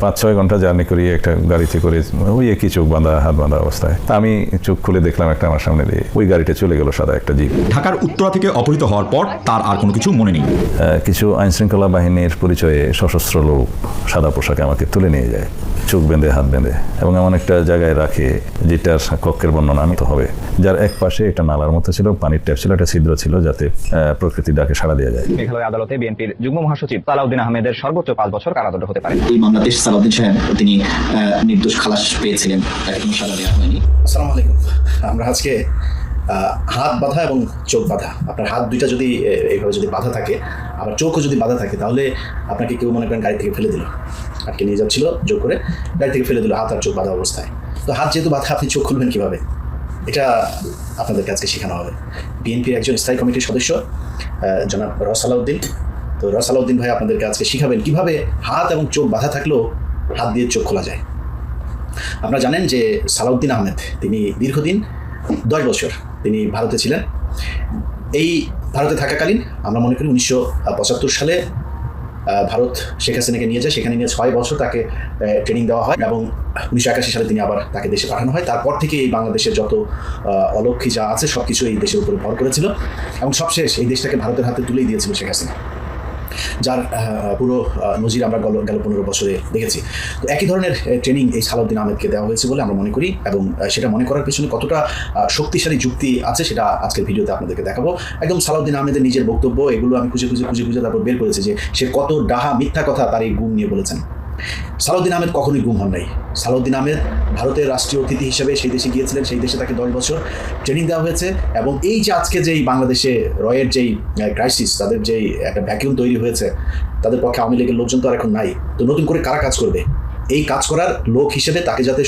পাঁচ ছয় ঘণ্টা জার্নি করি একটা গাড়িতে করে ওই একই চোখ বাঁধা হাত বাঁধা অবস্থায়। তা আমি চোখ খুলে দেখলাম একটা আমার সামনে দিয়ে। ওই গাড়িটা চলে গেল সাদা একটা জিপ। ঢাকার উত্তরা থেকে অপহৃত হওয়ার পর তার আর কোনো কিছু মনে নেই। কিছু আইনশৃঙ্খলা বাহিনীর পরিচয়ে সশস্ত্র লোক সাদা পোশাকে আমাকে তুলে নিয়ে যায়। চোখ বেঁধে হাত বেঁধে। এবং এমন একটা জায়গায় রাখে যেটার কক্ষের বর্ণনা আমি তো হবে। যার এক পাশে একটা নালার মতো ছিল পানির ট্যাপ ছিল একটা ছিদ্র ছিল যাতে আহ, প্রকৃতির ডাকে সাড়া দেওয়া যায়। মেঘালয় আদালতে বিএনপির যুগ্ম মহাসচিব সালাউদ্দিন আহমেদের সর্বোচ্চ পাঁচ বছর কারাদণ্ড হতে পারে। এই বাংলাদেশ সালাউদ্দিন সাহেব, তিনি নির্দোষ খালাস পেয়েছিলেন, তাকে কোনো সাজা দেওয়া হয়নি। আসসালামু আলাইকুম। আমরা আজকে হাত বাঁধা এবং চোখ বাঁধা। আপনার হাত দুইটা যদি এইভাবে যদি বাঁধা থাকে, আবার চোখও যদি বাঁধা থাকে, তাহলে আপনাকে কেউ মনে করেন গাড়ি থেকে ফেলে দিল। আটকে নিয়ে যাচ্ছিল, জোর করে গাড়ি থেকে ফেলে দিল, হাত আর চোখ বাঁধা অবস্থায়। তো হাত যেহেতু বাঁধা, আপনি চোখ খুলবেন কীভাবে? এটা আপনাদেরকে আজকে শেখানো হবে। বিএনপির একজন স্থায়ী কমিটির সদস্য জনাব রসালাউদ্দিন। তো রসালাউদ্দিন ভাই আপনাদেরকে আজকে শিখাবেন কীভাবে হাত এবং চোখ বাঁধা থাকলেও হাত দিয়ে চোখ খোলা যায়। আপনারা জানেন যে সালাউদ্দিন আহমেদ, তিনি দীর্ঘদিন, দশ বছর তিনি ভারতে ছিলেন। এই ভারতে থাকাকালীন আমরা মনে করি উনিশশো পঁচাত্তর সালে ভারত শেখ হাসিনাকে নিয়ে যায়। সেখানে নিয়ে ছয় বছর তাকে ট্রেনিং দেওয়া হয় এবং উনিশশো একাশি সালে তিনি আবার তাকে দেশে পাঠানো হয়। তারপর থেকে এই বাংলাদেশের যত অলক্ষী যা আছে সব কিছু এই দেশের উপরে ভর করেছিল এবং সবশেষ এই দেশটাকে ভারতের হাতে তুলেই দিয়েছিল শেখ হাসিনা। যার পুরো নজির আমরা গেল গেল পনেরো বছরে দেখেছি। তো একই ধরনের ট্রেনিং এই সালাউদ্দিন আহমেদকে দেওয়া হয়েছে বলে আমরা মনে করি এবং সেটা মনে করার পিছনে কতটা শক্তিশালী যুক্তি আছে সেটা আজকের ভিডিওতে আপনাদেরকে দেখাবো। একদম সালাউদ্দিন আহমেদের নিজের বক্তব্য, এগুলো আমি খুঁজে খুঁজে খুঁজে খুঁজে তারপর বের করেছি যে সে কত ডাহা মিথ্যা কথা তার এই গুম নিয়ে বলেছেন। সালাউদ্দিন আহমেদ কখনোই গুম হন নাই। সালাউদ্দিন আহমেদ ভারতের রাষ্ট্রীয় অতিথি হিসেবে সেই দেশে গিয়েছিলেন, সেই দেশে তাকে দশ বছর ট্রেনিং দেওয়া হয়েছে এবং এই যে আজকে যেই বাংলাদেশে রয়ের যেই ক্রাইসিস তাদের যেই একটা ভ্যাকিউম তৈরি হয়েছে, তাদের পক্ষে আওয়ামী লীগের লোকজন তো আর এখন নাই। তো নতুন করে কারা কাজ করবে? এই কাজ করার লোক হিসেবে তাকে যাতে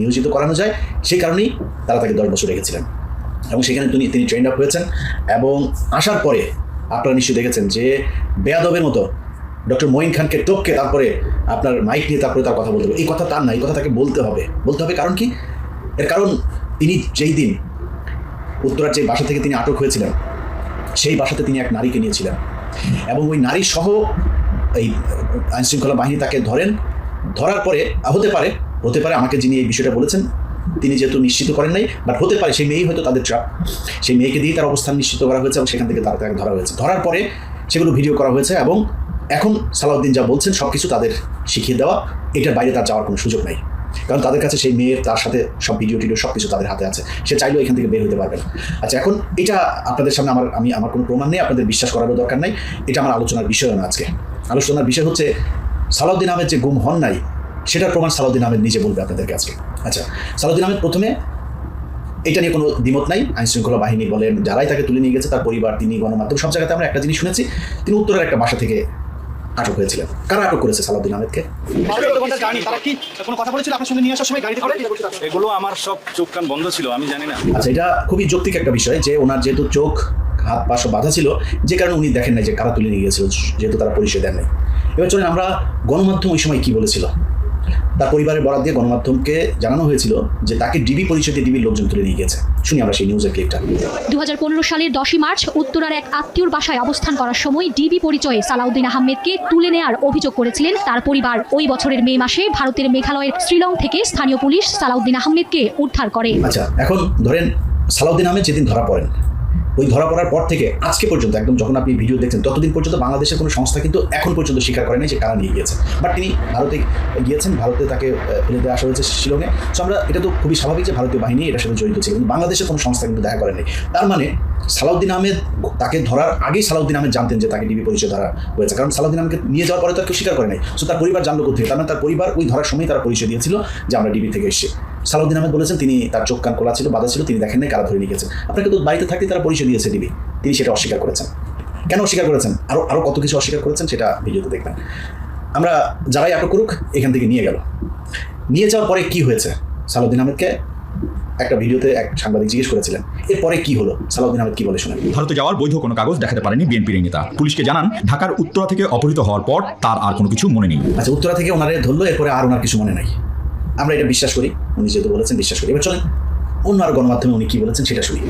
নিয়োজিত করানো যায় সেই কারণেই তারা তাকে দশ বছর রেখেছিলেন। এবং সেখানে তিনি তিনি ট্রেন্ড আপ হয়েছেন এবং আসার পরে আপনারা নিশ্চয়ই দেখেছেন যে বেয়াদবের মতো ডক্টর মঈন খানকে টপকে তারপরে আপনার মাইক নিয়ে তারপরে তার কথা বলতে হবে। এই কথা তার না, এই কথা তাকে বলতে হবে। বলতে হবে কারণ কি? এর কারণ তিনি যেই দিন উত্তরার যে বাসা থেকে তিনি আটক হয়েছিলেন, সেই বাসাতে তিনি এক নারীকে নিয়েছিলেন। এবং ওই নারী সহ এই আইনশৃঙ্খলা বাহিনী তাকে ধরেন। ধরার পরে হতে পারে হতে পারে আমাকে যিনি এই বিষয়টা বলেছেন, তিনি যেহেতু নিশ্চিত করেন নাই বাট হতে পারে, সেই মেয়েই হয়তো তাদের ট্রাপ সেই মেয়েকে দিয়ে তার অবস্থান নিশ্চিত করা হয়েছে এবং সেখান থেকে তারা তাকে ধরা হয়েছে। ধরার পরে সেগুলো ভিডিও করা হয়েছে এবং এখন সালাউদ্দিন যা বলছেন সব কিছু তাদের শিখিয়ে দেওয়া, এটার বাইরে তার যাওয়ার কোনো সুযোগ নাই। কারণ তাদের কাছে সেই মেয়ের, তার সাথে সব ভিডিও টিডিও সব কিছু তাদের হাতে আছে। সে চাইলেও এখান থেকে বের হতে পারবে না। আচ্ছা এখন এটা আপনাদের সামনে আমার, আমি, আমার কোনো প্রমাণ নেই, আপনাদের বিশ্বাস করারও দরকার নাই। এটা আমার আলোচনার বিষয় না আজকে। আলোচনার বিষয় হচ্ছে, সালাউদ্দিন আহমেদ যে গুম হন নাই, সেটার প্রমাণ সালাউদ্দিন আহমেদ নিজে বলবে আপনাদেরকে আজকে। আচ্ছা সালাউদ্দিন আহমেদ প্রথমে এটা নিয়ে কোনো দ্বিমত নাই। আইন শৃঙ্খলা বাহিনী বলেন, যারাই তাকে তুলে নিয়ে গেছে, তার পরিবার, তিনি গণমাধ্যম, সব জায়গাতে আমরা একটা জিনিস শুনেছি, তিনি উত্তরের একটা বাসা থেকে আটক হয়েছিলেন। কারা আটক করেছে সালাউদ্দিন আহমেদকে? এগুলো আমার সব চোখ কান বন্ধ ছিল আমি জানি না। আচ্ছা এটা খুবই যৌক্তিক একটা বিষয় যে ওনার যেহেতু চোখ হাত পা সব বাধা ছিল যে কারণে উনি দেখেন নাই যে কারা তুলে নিয়ে গিয়েছিল যেহেতু তারা পরিচয় দেন নাই। এবার চলেন আমরা গণমাধ্যম ওই সময় কি বলেছিল? তার পরিবারের বরাদ দিয়ে গণমাধ্যমকে জানানো হয়েছিল যে তাকে ডিবি পরিচয় ডিবির লোকজন তুলে নিয়ে গেছে শুনি আমরা সেই নিউজের ক্লিপটা দু সালের দশই মার্চ উত্তরার এক আত্মীয়র বাসায় অবস্থান করার সময় ডিবি পরিচয়ে সালাউদ্দিন আহমেদকে তুলে নেয়ার অভিযোগ করেছিলেন তার পরিবার। ওই বছরের মে মাসে ভারতের মেঘালয়ের শ্রীলং থেকে স্থানীয় পুলিশ সালাউদ্দিন আহমেদকে উদ্ধার করে। আচ্ছা এখন ধরেন সালাউদ্দিন আহমেদ যেদিন ধরা পড়েন ওই ধরা পড়ার পর থেকে আজকে পর্যন্ত একদম যখন আপনি ভিডিও দেখছেন, ততদিন পর্যন্ত বাংলাদেশের কোনো সংস্থা কিন্তু এখন পর্যন্ত স্বীকার করেনি যে কারা নিয়ে গিয়েছে। বাট তিনি ভারতে গিয়েছেন, ভারতে তাকে ফেলে দেওয়া আসা হয়েছে শিলংয়ে। সো আমরা, এটা তো খুবই স্বাভাবিক যে ভারতীয় বাহিনী এটার সাথে জড়িত ছিল, কিন্তু বাংলাদেশের কোনো সংস্থা কিন্তু দেখা করেনি। তার মানে সালাউদ্দিন আহমেদ তাকে ধরার আগেই সালাউদ্দিন আহমেদ জানতেন যে তাকে ডিবি পরিচয় ধরা হয়েছে। কারণ সালাউদ্দিন আহমেদকে নিয়ে যাওয়ার পরে তো আর কেউ স্বীকার করে নাই। সো তার পরিবার জানলো কোথায়? তার মানে তার পরিবার ওই ধরার সময় তারা পরিচয় দিয়েছিল যে আমরা ডিবি থেকে এসেছি। সালাউদ্দিন আহমেদ বলেছেন তিনি তার চোখ কান খোলা ছিল বাধা ছিল তিনি দেখেন নাই কারা ধরে নিয়ে গেছেন আপনাকে তো বাড়িতে থাকতে তারা পরিচয় দিয়েছে ডিবি তিনি সেটা অস্বীকার করেছেন। কেন অস্বীকার করেছেন? আরও আরও কত কিছু অস্বীকার করেছেন সেটা ভিডিওতে দেখবেন। আমরা যারাই আটক করুক এখান থেকে নিয়ে গেল। নিয়ে যাওয়ার পরে কি হয়েছে? সালাউদ্দিন আহমেদকে একটা ভিডিওতে এক সাংবাদিক জিজ্ঞেস করেছিলেন এরপরে কি হলো? সালাউদ্দিন আহমেদ কি বলে শোনেন? ভারতে যাওয়ার বৈধ কোনো কাগজ দেখাতে পারেনি বিএনপির নেতা। পুলিশকে জানান ঢাকার উত্তরা থেকে অপহৃত হওয়ার পর তার আর কোনো কিছু মনে নেই। আচ্ছা উত্তরা থেকে ওনারে ধরলো এরপরে আর ওনার কিছু মনে নাই। আমরা এটা বিশ্বাস করি। উনি যেহেতু বলেছেন বিশ্বাস করি। এবার চলেন, অন্য আর গণমাধ্যমে উনি কি বলেছেন সেটা শুনি।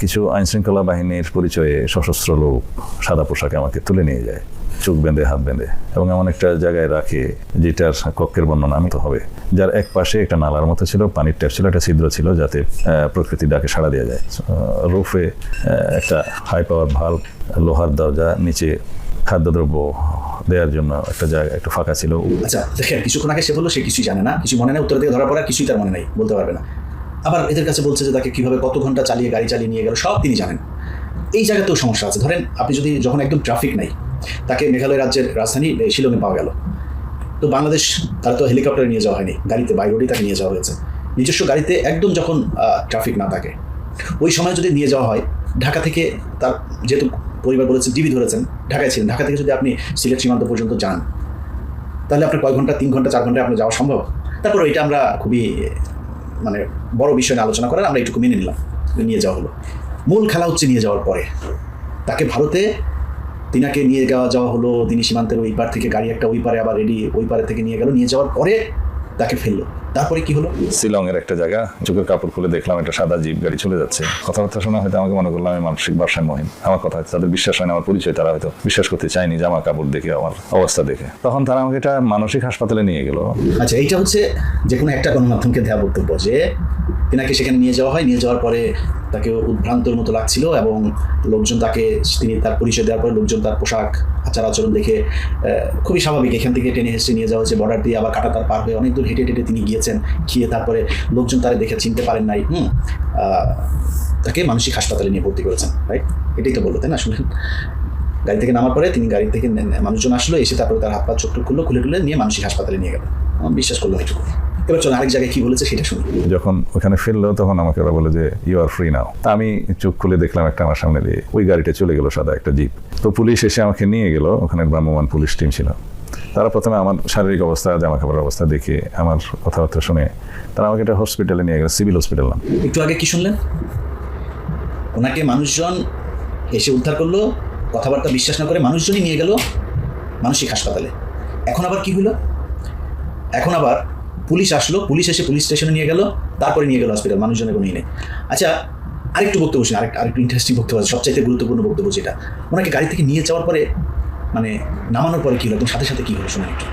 কিছু আইনশৃঙ্খলা বাহিনীর পরিচয়ে সশস্ত্র লোক সাদা পোশাকে আমাকে তুলে নিয়ে যায়, চোখ বেঁধে, হাত বেঁধে, এবং এমন একটা জায়গায় রাখে যেটার কক্ষের বর্ণনা আমি তো হবে, যার এক পাশে একটা নালার মতো ছিল, পানির ট্যাপ ছিল, একটা ছিদ্র ছিল যাতে প্রকৃতির ডাকে সাড়া দেওয়া যায়। রুফে একটা হাই পাওয়ার ভাল্ব লোহার দরজা, নিচে খাদ্যদ্রব্য দেওয়ার জন্য একটা জায়গা, একটু ফাঁকা ছিল। আচ্ছা দেখেন, কিছুক্ষণ আগে সে বলল, সে কিছুই জানে না। কিছু মনে নেই, উত্তর থেকে ধরা পড়া কিছুই তার মনে নেই, বলতে পারবে না। আবার এদের কাছে বলছে যে তাকে কীভাবে কত ঘণ্টা চালিয়ে, গাড়ি চালিয়ে নিয়ে গেল, সব তিনি জানেন। এই জায়গাতেও সমস্যা আছে। ধরেন, আপনি যদি যখন একদম ট্রাফিক নাই, তাকে মেঘালয় রাজ্যের রাজধানী শিলংয়ে পাওয়া গেল। তো বাংলাদেশ, তার তো হেলিকপ্টারে নিয়ে যাওয়া হয়নি, গাড়িতে বাই রোডেই তাকে নিয়ে যাওয়া হয়েছে। নিজস্ব গাড়িতে একদম যখন ট্রাফিক না থাকে, ওই সময় যদি নিয়ে যাওয়া হয়, ঢাকা থেকে তার যেহেতু পরিবার বলেছেন ডিবি ধরেছেন, ঢাকায় ছিলেন। ঢাকা থেকে যদি আপনি সিলেট সীমান্ত পর্যন্ত যান, তাহলে আপনার কয় ঘণ্টা, তিন ঘণ্টা, চার ঘন্টায় আপনার যাওয়া সম্ভব? তারপর এটা আমরা খুবই মানে বড় বিষয় নিয়ে আলোচনা করার আমরা একটু মেনে নিলাম নিয়ে যাওয়া হলো। মূল খেলা হচ্ছে নিয়ে যাওয়ার পরে। তাকে ভারতে, তিনাকে নিয়ে যাওয়া যাওয়া হলো, তিনি সীমান্তের ওই পার থেকে গাড়ি একটা ওই পারে আবার রেডি ওই পারে থেকে নিয়ে গেল। নিয়ে যাওয়ার পরে তাকে ফেলল। তারপরে কি হলো? শিলং এর একটা জায়গা চোখের কাপড় খুলে দেখলাম একটা সাদা জিপ গাড়ি চলে যাচ্ছে। কথাবার্তা শোনা হয়তো আমাকে মনে করলাম আমি মানসিক ভারসাম্যহীন। আমার কথা হয়তো তাদের বিশ্বাস হয় না আমার পরিচয় তারা হয়তো বিশ্বাস করতে চায়নি জামা কাপড় দেখে আমার অবস্থা দেখে। তখন তারা আমাকে এটা মানসিক হাসপাতালে নিয়ে গেল। আচ্ছা এইটা হচ্ছে যে কোনো একটা গণমাধ্যমকে দেওয়া বক্তব্য যে তিনাকে সেখানে নিয়ে যাওয়া হয়। নিয়ে যাওয়ার পরে তাকে উদ্ভ্রান্তর মতো লাগছিল এবং লোকজন তাকে, তিনি তার পরিচয় দেওয়ার পরে লোকজন তার পোশাক, আচার আচরণ দেখে খুবই স্বাভাবিক। এখান থেকে টেনে হেসে নিয়ে যাওয়া হচ্ছে বর্ডার দিয়ে আবার কাটা তার পার হয়ে অনেক দূর হেঁটে হেঁটে তিনি গিয়েছেন, গিয়ে তারপরে লোকজন তারা দেখে চিনতে পারেন নাই। হুম তাকে মানসিক হাসপাতালে নিয়ে ভর্তি করেছেন রাইট এটাই তো বলল, তাই না? শুনলেন গাড়ি থেকে নামার পরে তিনি গাড়ি থেকে মানুষজন আসলো, এসে তারপরে তার হাত পা চোখ খুললো খুলে খুলে নিয়ে মানসিক হাসপাতালে নিয়ে গেল আমার বিশ্বাস করলাম এটুকু। এবার চলো আরেক জায়গায় কি বলেছে সেটা শুনি। যখন ওখানে ফেলল তখন আমাকে ওরা বলে যে ইউ আর ফ্রি নাও তা আমি চোখ খুলে দেখলাম একটা আমার সামনে দিয়ে। ওই গাড়িটা চলে গেল সাদা একটা জিপ। তো পুলিশ এসে আমাকে নিয়ে গেল। ওখানে ভ্রাম্যমান পুলিশ টিম ছিল। তারা প্রথমে আমার শারীরিক অবস্থা জামা কাপড়ের অবস্থা দেখে আমার কথাবার্তা শুনে তারা আমাকে একটা হসপিটালে নিয়ে গেল সিভিল হসপিটাল নাম। একটু আগে কি শুনলেন? ওনাকে মানুষজন এসে উদ্ধার করল কথাবার্তা বিশ্বাস না করে মানুষজনই নিয়ে গেল মানসিক হাসপাতালে। এখন আবার কি হলো? এখন আবার পুলিশ আসলো, পুলিশ এসে পুলিশ স্টেশনে নিয়ে গেল, তারপরে নিয়ে গেল হসপিটাল মানুষজনের কোনো নেই। আচ্ছা আরেকটু বক্তব্য শুনি আরেকটু আরেকটু ইন্টারেস্টিং বক্তব্য আছে, সবচাইতে গুরুত্বপূর্ণ বক্তব্য যেটা। ওনাকে গাড়ি থেকে নিয়ে যাওয়ার পরে মানে নামানোর পরে কি হলো? সাথে সাথে কি হলো? একটু।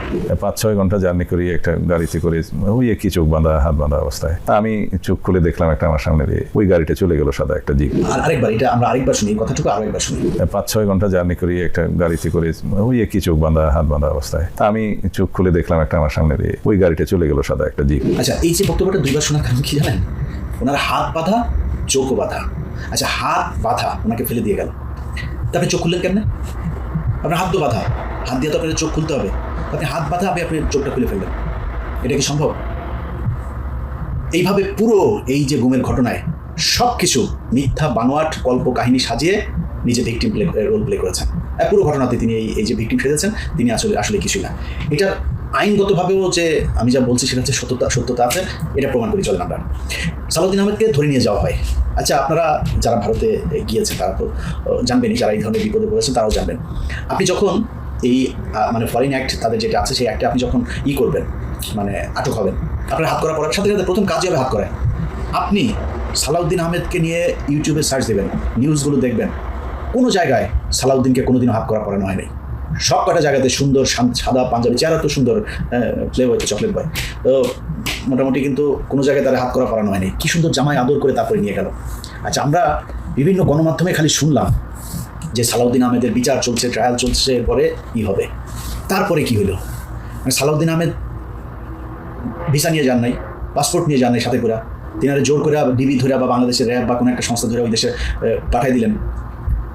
পাঁচ ছয় ঘণ্টা জার্নি করি একটা গাড়িতে করে ওই একই চোখ বাঁধা হাত বাঁধা অবস্থায়। তা আমি চোখ খুলে দেখলাম একটা আমার সামনে দিয়ে ওই গাড়িটা চলে গেল সাদা একটা জিপ। আর আরেকবার এটা আমরা আরেকবার শুনি কথাটুকু আরেকবার শুনি। পাঁচ ছয় ঘণ্টা জার্নি করি একটা গাড়িতে করে ওই একই চোখ বাঁধা হাত বাঁধা অবস্থায়। তা আমি চোখ খুলে দেখলাম একটা আমার সামনে দিয়ে ওই গাড়িটা চলে গেল সাদা একটা জিপ। আচ্ছা এই যে বক্তব্যটা দুইবার শোনার কারণ কি জানেন? ওনার হাত বাঁধা চোখও বাঁধা। আচ্ছা হাত বাঁধা ওনাকে ফেলে দিয়ে গেল। তারপরে চোখ খুললেন কেমনে? আপনার হাত তো বাঁধা। হাত দিয়ে তো আপনার চোখ খুলতে হবে। আপনি হাত বাঁধা, আপনি আপনি চোখটা খুলে ফেললেন এটা কি সম্ভব? এইভাবে পুরো এই যে গুমের ঘটনায় সব কিছু মিথ্যা বানোয়াট গল্প কাহিনী সাজিয়ে নিজে ভিকটিম প্লে রোল প্লে করেছেন। পুরো ঘটনাতে তিনি এই এই যে ভিকটিম সেজেছেন, তিনি আসলে আসলে কিছুই না। এটা আইনগতভাবেও যে আমি যা বলছি সেটা হচ্ছে সত্যতা সত্যতা আছে, এটা প্রমাণ করে, চলেন আমরা। সালাউদ্দিন আহমেদকে ধরে নিয়ে যাওয়া হয়। আচ্ছা আপনারা যারা ভারতে গিয়েছেন, তারা তো জানবেনই, যারা এই ধরনের বিপদে পড়েছেন, তারাও জানবেন। আপনি যখন এই মানে ফরেন অ্যাক্ট তাদের যেটা আছে, সেই অ্যাক্টে আপনি যখন ই করবেন মানে আটক হবেন, আপনার হাত করা পড়ার সাথে সাথে প্রথম কাজই হবে হাত করা। আপনি সালাউদ্দিন আহমেদকে নিয়ে ইউটিউবে সার্চ দেবেন নিউজগুলো দেখবেন, কোনো জায়গায় সালাউদ্দিনকে কোনোদিনও হাত করা পড়ানো হয়নি। সব কটা জায়গাতে সুন্দর সাদা পাঞ্জাবি, চেহারা তো সুন্দর প্লে হয়েছে চকলেট বয় তো মোটামুটি কিন্তু কোনো জায়গায় তারা হাত করা পড়ানো হয়নি। কি সুন্দর জামাই আদর করে তারপরে নিয়ে গেল। আচ্ছা আমরা বিভিন্ন গণমাধ্যমে খালি শুনলাম যে সালাউদ্দিন আহমেদের বিচার চলছে ট্রায়াল চলছে, এরপরে কি হবে? তারপরে কি হলো? মানে সালাউদ্দিন আহমেদ ভিসা নিয়ে যান নাই পাসপোর্ট নিয়ে যান নাই সাথে করে। তিনারে জোর করে ডিবি ধরে বা বাংলাদেশের র্যাব বা কোনো একটা সংস্থা ধরে ওই দেশে পাঠিয়ে দিলেন।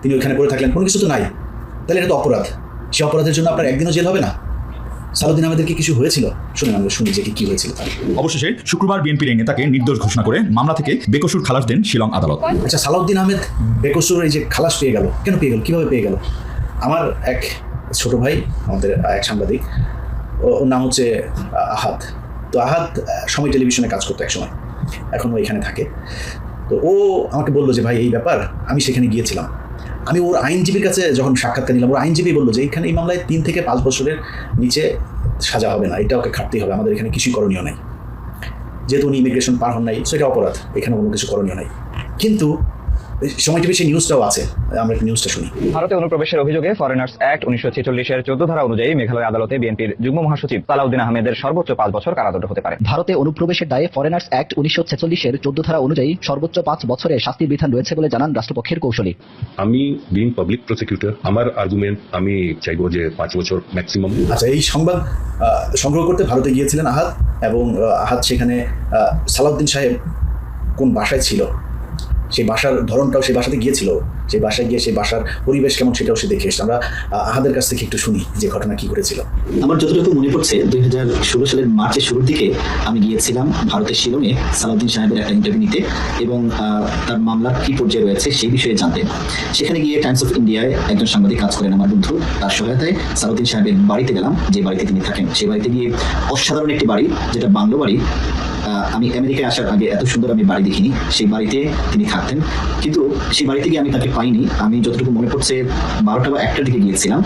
তিনি ওইখানে পড়ে থাকলেন। কোনো কিছু তো নাই। তাহলে এটা তো অপরাধ। সে অপরাধের জন্য আপনার একদিনও জেল হবে না। সালাউদ্দিন আহমেদের কি কিছু হয়েছিল? শুনে আমরা শুনি যে কি হয়েছিল তার। অবশেষে শুক্রবার বিএনপির এই নেতাকে নির্দোষ ঘোষণা করে মামলা থেকে বেকসুর খালাস দেন শিলং আদালত। আচ্ছা সালাউদ্দিন আহমেদ বেকসুর এই যে খালাস পেয়ে গেল কেন পেয়ে গেল কীভাবে পেয়ে গেল? আমার এক ছোট ভাই আমাদের এক সাংবাদিক ও- ওর নাম হচ্ছে আহ, আহাদ। তো আহাদ আহ, সময় টেলিভিশনে কাজ করতো এক সময়। এখন ও এখানে থাকে। তো ও আমাকে বলল যে ভাই এই ব্যাপার আমি সেখানে গিয়েছিলাম। আমি ওর আইনজীবীর কাছে যখন সাক্ষাৎকার নিলাম, ওর আইনজীবী বলল যে, এখানে এই মামলায় তিন থেকে পাঁচ বছরের নিচে সাজা হবে না, এটা ওকে খাটতেই হবে, আমাদের এখানে কিছুই করণীয় নাই। যেহেতু উনি ইমিগ্রেশন পার হন নাই, সেটা অপরাধ এখানে কোনো কিছু করণীয় নাই। কিন্তু সময় টিভি সেই নিউজটাও আছে। আমরা একটু নিউজটা শুনি। ভারতে অনুপ্রবেশের অভিযোগে ফরেনার্স অ্যাক্ট উনিশশো ছেচল্লিশের চোদ্দ ধারা অনুযায়ী মেঘালয় আদালতে বিএনপির যুগ্ম মহাসচিব সালাউদ্দিন আহমেদের সর্বোচ্চ পাঁচ বছর কারাদণ্ড হতে পারে। ভারতে অনুপ্রবেশের দায়ে ফরেনার্স অ্যাক্ট উনিশশো ছেচল্লিশের চোদ্দ ধারা অনুযায়ী সর্বোচ্চ পাঁচ বছরের শাস্তির বিধান রয়েছে বলে জানান রাষ্ট্রপক্ষের কৌশলী। আমি বিং পাবলিক প্রসিকিউটর আমার আর্গুমেন্ট আমি চাইব যে পাঁচ বছর ম্যাক্সিমাম আচ্ছা এই সংবাদ সংগ্রহ করতে ভারতে গিয়েছিলেন আহাদ এবং আহ, আহাদ সেখানে সালাউদ্দিন সাহেব কোন বাসায় ছিল? সেই বাসার ধরনটাও সেই বাসাতে গিয়েছিল। সেই বাসায় গিয়ে সেই বাসার পরিবেশ কেমন সেটাও সে দেখে এসছে। আমরা আহ, আহাদের কাছ থেকে একটু শুনি যে ঘটনা কি করেছিল আমার যতটুকু মনে পড়ছে দুই হাজার ষোলো সালের মার্চের শুরুর দিকে আমি গিয়েছিলাম ভারতের শিলংয়ে সালাউদ্দিন সাহেবের একটা ইন্টারভিউ নিতে এবং তার মামলার কি পর্যায়ে রয়েছে সেই বিষয়ে জানতে। সেখানে গিয়ে টাইমস অফ ইন্ডিয়ায় একজন সাংবাদিক কাজ করেন আমার বন্ধু। তার সহায়তায় সালাউদ্দিন সাহেবের বাড়িতে গেলাম। যে বাড়িতে তিনি থাকেন সেই বাড়িতে গিয়ে অসাধারণ একটি বাড়ি যেটা বাংলো বাড়ি আমি আমেরিকায় আসার আগে এত সুন্দর আমি বাড়ি দেখিনি। সেই বাড়িতে তিনি থাকতেন। কিন্তু সেই বাড়িতে গিয়ে আমি তাকে পাইনি। আমি যতটুকু মনে পড়ছে, বারোটা বা একটার দিকে গিয়েছিলাম।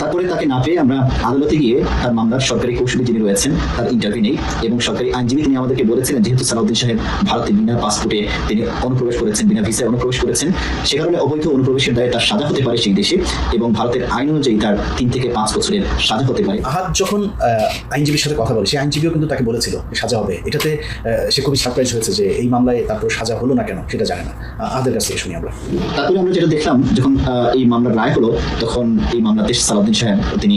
তারপরে তাকে না পেয়ে আমরা আদালতে গিয়ে তার মামলার সরকারি কৌশলী যিনি রয়েছেন তার ইন্টারভিউ নেই এবং সরকারি আইনজীবী তিনি আমাদেরকে বলেছিলেন যেহেতু সালাউদ্দিন সাহেব ভারতে বিনা পাসপোর্টে তিনি অনুপ্রবেশ করেছেন বিনা ভিসায় অনুপ্রবেশ করেছেন সে কারণে অবৈধ অনুপ্রবেশের দায়ে তার সাজা হতে পারে সেই দেশে এবং ভারতের আইন অনুযায়ী তার তিন থেকে পাঁচ বছরের সাজা হতে পারে। আহাদ যখন আহ, আইনজীবীর সাথে কথা বলে সেই আইনজীবীও কিন্তু তাকে বলেছিল সাজা হবে। এটাতে সে খুবই সারপ্রাইজ হয়েছে যে এই মামলায় তারপর সাজা হলো না কেন সেটা জানে না। আহ, আহাদের কাছ থেকে শুনি আমরা। তারপরে আমরা যেটা দেখলাম যখন এই মামলার রায় হলো তখন এই মামলাতে সালাউদ্দিন সাহেব তিনি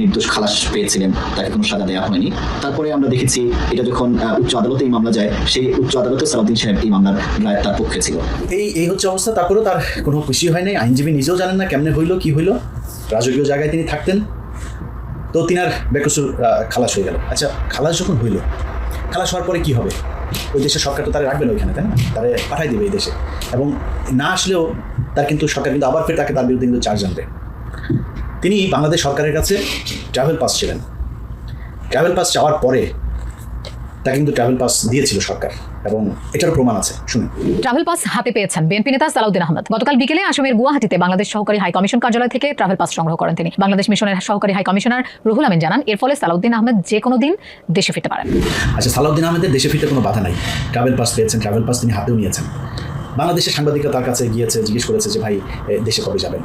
নির্দোষ খালাস পেয়েছিলেন তাকে কোনো সাজা দেওয়া হয়নি। তারপরে আমরা দেখেছি এটা যখন উচ্চ আদালতে এই মামলা যায় সেই উচ্চ আদালতে সালাউদ্দিন সাহেব এই মামলার রায় তার পক্ষে ছিল। এই এই হচ্ছে অবস্থা তারপরেও তার কোনো খুশি হয় নাই। আইনজীবী নিজেও জানেন না কেমনে হইল কি হইল। রাজকীয় জায়গায় তিনি থাকতেন তো তিনার বেকসুর আহ, খালাস হয়ে গেল। আচ্ছা খালাস যখন হইল খালাস হওয়ার পরে কি হবে? ওই দেশের সরকার তো তারা রাখবে না ওইখানে তাই না? তারা পাঠাই দেবে এই দেশে। এবং না আসলেও তার কিন্তু সরকার কিন্তু আবার ফের তাকে তার বিরুদ্ধে কিন্তু চার্জ আনবে। তিনি বাংলাদেশ সরকারের কাছে ট্রাভেল পাস ছিলেন। ট্রাভেল পাস চাওয়ার পরে তাকে কিন্তু ট্রাভেল পাস দিয়েছিল সরকার এবং এটারও প্রমাণ আছে শুনুন। ট্রাভেল পাস হাতে পেয়েছেন বিএনপি নেতা সালাউদ্দিন আহমদ। গতকাল বিকেলে আসামের গুয়াহাটিতে বাংলাদেশ সহকারী হাই কমিশন কার্যালয় থেকে ট্রাভেল পাস সংগ্রহ করেন তিনি। বাংলাদেশ মিশনের সহকারী হাই কমিশনার রুহুল আমিন জানান এর ফলে সালাউদ্দিন আহমেদ যে কোনো দিন দেশে ফিরতে পারেন। আচ্ছা সালাউদ্দিন আহমেদের দেশে ফিরতে কোনো বাধা নাই। ট্রাভেল পাস পেয়েছেন ট্রাভেল পাস তিনি হাতেও নিয়েছেন। বাংলাদেশের সাংবাদিকরা তার কাছে গিয়েছে জিজ্ঞেস করেছে যে ভাই দেশে কবে যাবেন?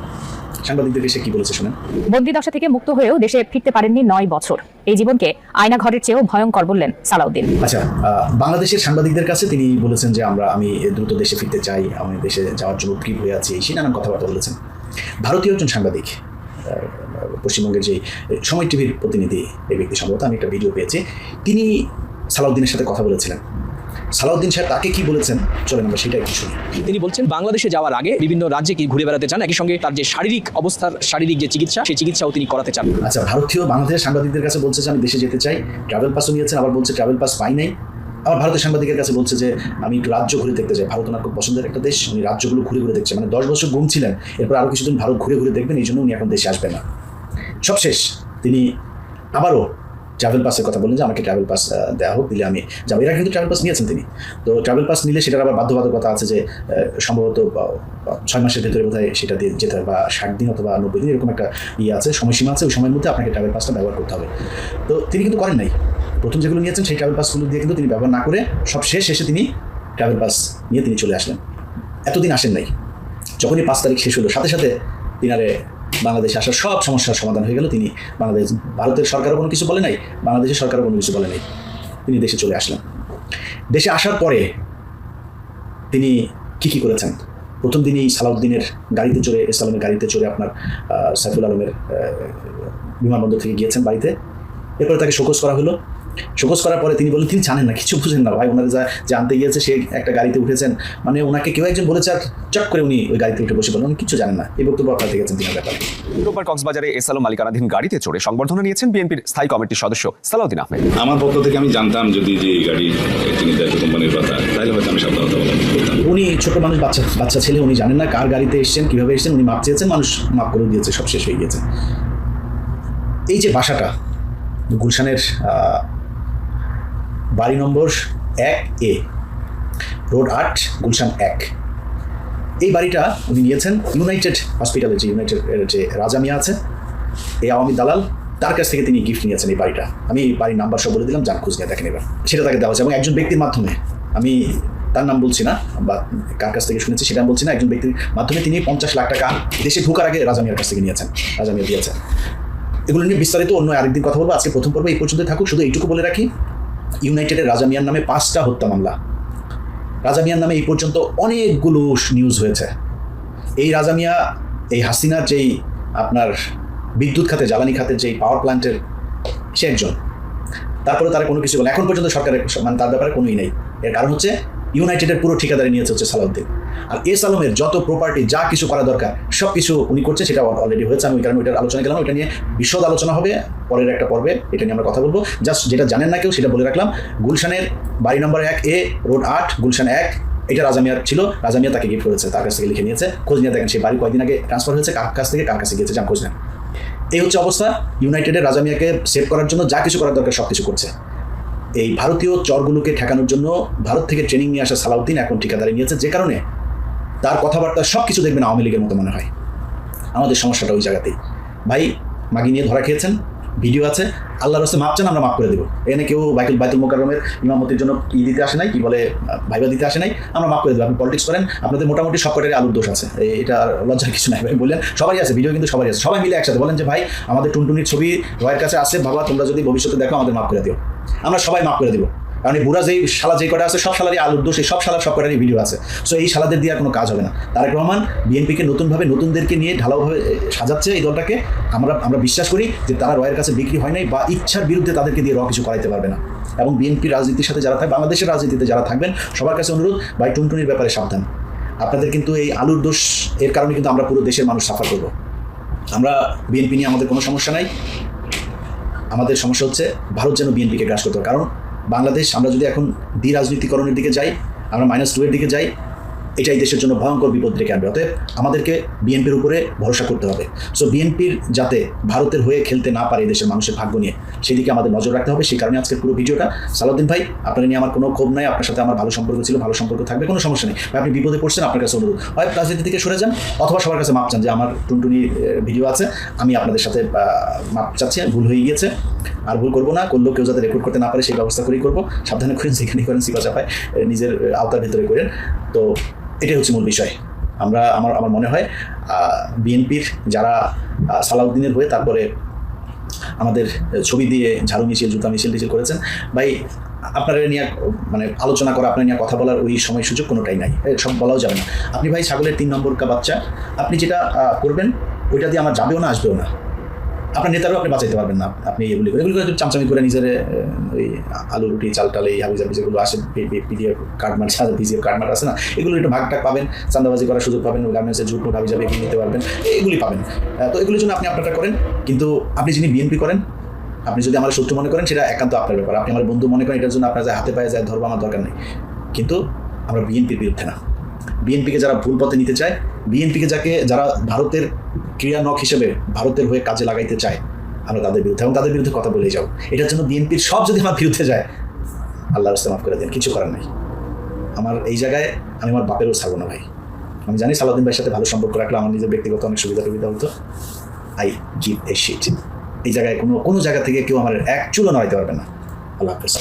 সাংবাদিকদেরকে সে কি বলেছে শুনেন? বন্দি দশা থেকে মুক্ত হয়েও দেশে ফিরতে পারেননি নয় বছর। এই জীবনকে আয়না ঘরের চেয়েও ভয়ঙ্কর বললেন সালাউদ্দিন। আচ্ছা বাংলাদেশের সাংবাদিকদের কাছে তিনি বলেছেন যে আমরা আমি দ্রুত দেশে ফিরতে চাই আমি দেশে যাওয়ার জন্য উদ্গ্রীব হয়ে আছি সেই নানান কথাবার্তা বলেছেন। ভারতীয় একজন সাংবাদিক পশ্চিমবঙ্গের যে সময় টিভির প্রতিনিধি এই ব্যক্তি সম্ভবত আমি একটা ভিডিও পেয়েছি তিনি সালাউদ্দিনের সাথে কথা বলেছিলেন। সালাউদ্দিন সাহেব তাকে কি বলেছেন? চলেন আমরা সেটা একটু শুনি। তিনি বলছেন বাংলাদেশে যাওয়ার আগে বিভিন্ন রাজ্যে কি ঘুরে বেড়াতে চান? একই সঙ্গে তার যে শারীরিক অবস্থার শারীরিক যে চিকিৎসা সেই চিকিৎসাও তিনি করাতে চান। আচ্ছা ভারতীয় বাংলাদেশের সাংবাদিকদের কাছে বলছে যে আমি দেশে যেতে চাই। ট্রাভেল পাসও নিয়েছেন আবার বলছে ট্রাভেল পাস পাই নাই। আবার ভারতের সাংবাদিকের কাছে বলছে যে আমি একটু রাজ্য ঘুরে দেখতে চাই। ভারত ওনার খুব পছন্দের একটা দেশ উনি রাজ্যগুলো ঘুরে ঘুরে দেখছে। মানে দশ বছর গুম ছিলেন এরপর আরও কিছুদিন ভারত ঘুরে ঘুরে দেখবেন এই জন্য উনি এখন দেশে আসবেন না। সব শেষ তিনি আবারও ট্রাভেল পাসের কথা বললেন যে, আমাকে ট্রাভেল পাস দেওয়া হোক, দিলে আমি যাব। এরা কিন্তু ট্রাভেল পাস নিয়েছেন তিনি। তো ট্রাভেল পাস নিলে সেটার আবার বাধ্যবাধকতা আছে যে সম্ভবত ছয় মাসের ভেতরে বোধহয় সেটা দিয়ে যেতে হবে বা ষাট দিন অথবা নব্বই দিন এরকম একটা ইয়ে আছে, সময়সীমা আছে, ওই সময়ের মধ্যে আপনাকে ট্রাভেল পাসটা ব্যবহার করতে হবে। তো তিনি কিন্তু করেন নাই। প্রথম যেগুলো নিয়েছেন সেই ট্রাভেল পাসগুলো দিয়ে কিন্তু তিনি ব্যবহার না করে সব শেষ শেষে তিনি ট্রাভেল পাস নিয়ে তিনি চলে আসলেন। এতদিন আসেন নাই। যখনই পাঁচ তারিখ শেষ হলো, সাথে সাথে তিনারে বাংলাদেশে আসার সব সমস্যার সমাধান হয়ে গেল। তিনি বাংলাদেশ, ভারতের সরকারও কোনো কিছু বলে নাই, বাংলাদেশের সরকারও কোনো কিছু বলে নাই। তিনি দেশে চলে আসলেন। দেশে আসার পরে তিনি কী কী করেছেন? প্রথম দিনই সালাউদ্দিনের গাড়িতে চড়ে, ইসলামের গাড়িতে চড়ে আপনার সাইফুল আলমের বিমানবন্দর থেকে গিয়েছেন বাড়িতে। এরপরে তাকে শোকজ করা হলো। শোকজ করার পরে তিনি বললেন তিনি জানেন না কিছু বুঝেন না ভাই। ওনারা যা জানতে গিয়েছে সে একটা গাড়িতে উঠেছেন। মানে ওনাকে কেউ একজন বলেছে আর চট করে উনি ওই গাড়িতে উঠে বসে বলেন উনি কিছু জানেন না। এই বক্তব্য আপনারা দেখেছেন তিনার ব্যাপারে? রোববার কক্সবাজারে এসালো মালিকানাধীন গাড়িতে চড়ে সংবর্ধনা নিয়েছেন বিএনপির স্থায়ী কমিটির সদস্য সালাউদ্দিন আহমেদ। আমার পক্ষ থেকে আমি জানতাম যদি যে এই গাড়ি তিনি দায়িত্ব কোম্পানির কথা তাহলে হয়তো আমি সাবধানতা অবলম্বন উনি ছোট মানুষ বাচ্চা বাচ্চা ছেলে উনি জানেন না কার গাড়িতে এসেছেন কীভাবে এসেছেন উনি মাপ চেয়েছেন মানুষ মাপ করে দিয়েছে সব শেষ হয়ে গিয়েছে। এই যে বাসাটা গুলশানের আহ, বাড়ি নম্বর এক এ, রোড আট, গুলশান এক। এই বাড়িটা উনি নিয়েছেন ইউনাইটেড হসপিটালের যে ইউনাইটেড যে রাজা মিয়া আছে, এই আওয়ামী দালাল, তার কাছ থেকে তিনি গিফট নিয়েছেন এই বাড়িটা। আমি বাড়ির নাম্বার সব বলে দিলাম যান খোঁজ নিয়ে দেখেন এবার। সেটা তাকে দেওয়া হয়েছে এবং একজন ব্যক্তির মাধ্যমে, আমি তার নাম বলছি না, বা কার কাছ থেকে শুনেছি সেটা বলছি না, একজন ব্যক্তির মাধ্যমে তিনি পঞ্চাশ লাখ টাকা দেশে ঢোকার আগে রাজা মিয়ার কাছ থেকে নিয়েছেন, রাজা মিয়া দিয়েছেন। এগুলো নিয়ে বিস্তারিত অন্য আরেকদিন কথা বলব। আজকে প্রথম পর্বে এই পর্যন্ত থাকুক, শুধু এইটুকু বলে রাখি ইউনাইটেডের রাজা মিয়ার নামে পাঁচটা হত্যা মামলা। রাজা মিয়ার নামে এই পর্যন্ত অনেকগুলো নিউজ হয়েছে। এই রাজা মিয়া, এই হাসিনার যেই আপনার বিদ্যুৎ খাতে, জ্বালানি খাতের যেই পাওয়ার প্ল্যান্টের সে একজন। তারপরে তারা কোনো কিছু বলে এখন পর্যন্ত সরকারের মানে তার ব্যাপারে কোনোই নেই। এর কারণ হচ্ছে ইউনাইটেডের পুরো ঠিকাদারি নিয়েছে হচ্ছে সালাউদ্দিন। আর এস আলমের যত প্রপার্টি যা কিছু করা দরকার সব কিছু উনি করছে সেটা অলরেডি হয়েছে। আমি ওই কারণে ওইটার আলোচনা গেলাম এটা নিয়ে বিশদ আলোচনা হবে। পরের একটা পর্বে এটা নিয়ে আমরা কথা বলব। জাস্ট যেটা জানেন না কেউ, সেটা বলে রাখলাম। গুলশানের বাড়ি নম্বর এক এ রোড আট, গুলশান এক, এটা রাজামিয়ার ছিল। রাজামিয়া তাকে গিফট করেছে, তার কাছ থেকে লিখে নিয়েছে। খোঁজ নিয়ে দেখেন, সেই বাড়ি কয়েকদিন আগে ট্রান্সফার হয়েছে, কার কাছ থেকে, কার কাছে গিয়েছে যান খোঁজ নেন। এই হচ্ছে অবস্থা। ইউনাইটেডের রাজামিয়াকে সেভ করার জন্য যা কিছু করার দরকার সব কিছু করছে। এই ভারতীয় চরগুলোকে ঠেকানোর জন্য ভারত থেকে ট্রেনিং নিয়ে আসা সালাউদ্দিন এখন ঠিকাদারি নিয়েছে, যে কারণে তার কথাবার্তা সব কিছু দেখবেন আওয়ামী লীগের মতো মনে হয়। আমাদের সমস্যাটা ওই জায়গাতেই। ভাই, মাগি নিয়ে ধরা খেয়েছেন? ভিডিও আছে, আল্লাহর রসে মাপ চান, আমরা মাফ করে দেবো। এনে কেউ বাইকুল বাইতুল মোকারমের ইমামতির জন্য ই দিতে আসে নাই, কি বলে, ভাইবা দিতে আসে নাই, আমরা মাফ করে দেবো। আপনি পলিটিক্স করেন, আপনাদের মোটামুটি সব কটারই আলুর দোষ আছে। এটা লজ্জার কিছু নাই ভাই, বললেন। সবাই আছে ভিডিও কিন্তু সবাই আছে। সবাই মিলে একসাথে বলেন যে, ভাই, আমাদের টুনটুনির ছবি রয়ের কাছে আসে বাবা, তোমরা যদি ভবিষ্যতে দেখো, আমাদের মাফ করে দিও। আমরা সবাই মাফ করে দিব। কারণ এই বুড়া যেই শালা যে কটা আছে, সব শালারই আলুর দোষ, এই সব শালার সব কটারই ভিডিও আছে। সো এই শালাদের দিয়ে আর কোনো কাজ হবে না। তারেক রহমান বিএনপিকে নতুনভাবে নতুনদেরকে নিয়ে ঢালাওভাবে সাজাচ্ছে এই দলটাকে। আমরা আমরা বিশ্বাস করি যে তারা রয়ের কাছে বিক্রি হয় নাই বা ইচ্ছার বিরুদ্ধে তাদেরকে দিয়ে র কিছু করাইতে পারবে না। এবং বিএনপি রাজনীতির সাথে যারা থাকবে বাংলাদেশের রাজনীতিতে যারা থাকবেন, সবার কাছে অনুরোধ, ভাই, টুনটুনির ব্যাপারে সাবধান। আপনাদের কিন্তু এই আলুর দোষ, এর কারণে কিন্তু আমরা পুরো দেশের মানুষ সাফার করব। আমরা বিএনপি নিয়ে আমাদের কোনো সমস্যা নাই। আমাদের সমস্যা হচ্ছে ভারত যেন বিএনপিকে গ্রাস করতে কারণ বাংলাদেশ, আমরা যদি এখন দ্বি রাজনীতিকরণের দিকে যাই, আমরা মাইনাস টু এর দিকে যাই, এটাই দেশের জন্য ভয়ঙ্কর বিপদ রেখে আনবে। অতএব আমাদেরকে বিএনপির উপরে ভরসা করতে হবে। সো বিএনপির যাতে ভারতের হয়ে খেলতে না পারে দেশের মানুষের ভাগ্য নিয়ে, সেদিকে আমাদের নজর রাখতে হবে। সেই কারণে আজকের পুরো ভিডিওটা। সালাউদ্দিন ভাই, আপনার নিয়ে আমার কোনো ক্ষোভ নাই। আপনার সাথে আমার ভালো সম্পর্ক ছিল, ভালো সম্পর্ক থাকবে, কোনো সমস্যা নেই। আপনি বিপদে পড়ছেন, আপনার কাছে অনুরোধ। হয় রাজনীতি থেকে সরে যান, অথবা সবার কাছে মাপ চান যে আমার টুনটুনি ভিডিও আছে, আমি আপনাদের সাথে মাপ চাচ্ছি, ভুল হয়ে গিয়েছে। আর ভুল করব না করলেও কেউ যাতে রেকর্ড করতে না পারে সেই ব্যবস্থা করেই করব। সাবধানে করেন, যেখানে করেন সিপা চাপায় নিজের আওতার ভিতরে করেন। তো এটাই হচ্ছে মূল বিষয়। আমরা, আমার আমার মনে হয় বিএনপির যারা সালাউদ্দিনের হয়ে তারপরে আমাদের ছবি দিয়ে ঝাড়ু মিছিল, জুতা মিছিল টিছিল করেছেন, ভাই, আপনারা নিয়ে মানে আলোচনা করা, আপনার নিয়ে কথা বলার ওই সময় সুযোগ কোনোটাই নাই। সব বলাও যাবে না। আপনি ভাই, ছাগলের তিন নম্বর কা বাচ্চা, আপনি যেটা করবেন, ওইটা দিয়ে আমার যাবেও না, আসবেও না। আপনার নেতারও আপনি বাঁচাইতে পারবেন না, আপনি এগুলি করে। এগুলি করে চামচামি করে নিজের ওই আলু, রুটি, চাল টাল এই জাবি যেগুলো আসে পিডিএফ কার্ড মার পিজিএফ কার্ড মার আছে না এগুলো একটু ভাগ টাক পাবেন চান্দাবাজি করার সুযোগ পাবেন গার্মেন্টসের ঝুট মুট হাবি জাবি এগুলো নিতে পারবেন, এগুলি পাবেন। তো এগুলোর জন্য আপনি আপনারটা করেন, কিন্তু আপনি যিনি বিএনপি করেন, আপনি যদি আমার শত্রু মনে করেন, সেটা একান্ত আপনার ব্যাপার। আপনি আমার বন্ধু মনে করেন, এটার জন্য আপনার যে হাতে পায়ে যায় ধরবো, আমার দরকার নেই। কিন্তু আমরা বিএনপির বিরুদ্ধে না। বিএনপিকে যারা ভুল পথে নিতে চায়, বিএনপিকে যাকে যারা ভারতের ক্রিয়ানক হিসেবে ভারতের হয়ে কাজে লাগাইতে চায়, আমরা তাদের বিরুদ্ধে এবং তাদের বিরুদ্ধে কথা বলে যাব এটার জন্য বিএনপির সব যদি আমার বিরুদ্ধে যায়, আল্লাহ রাস্তা মাফ করে দেন, কিছু করার নেই। আমার এই জায়গায় আমি আমার বাপেরও ছাড়বো না ভাই। আমি জানি সালাউদ্দিন ভাইয়ের সাথে ভালো সম্পর্ক রাখলে আমার নিজের ব্যক্তিগত অনেক সুবিধা সুবিধা হতো। আই গিভ এ শিট এই জায়গায় কোনো কোনো জায়গা থেকে কেউ আমার এক চুলো নড়াইতে পারবে না। আল্লাহ হাফেজ।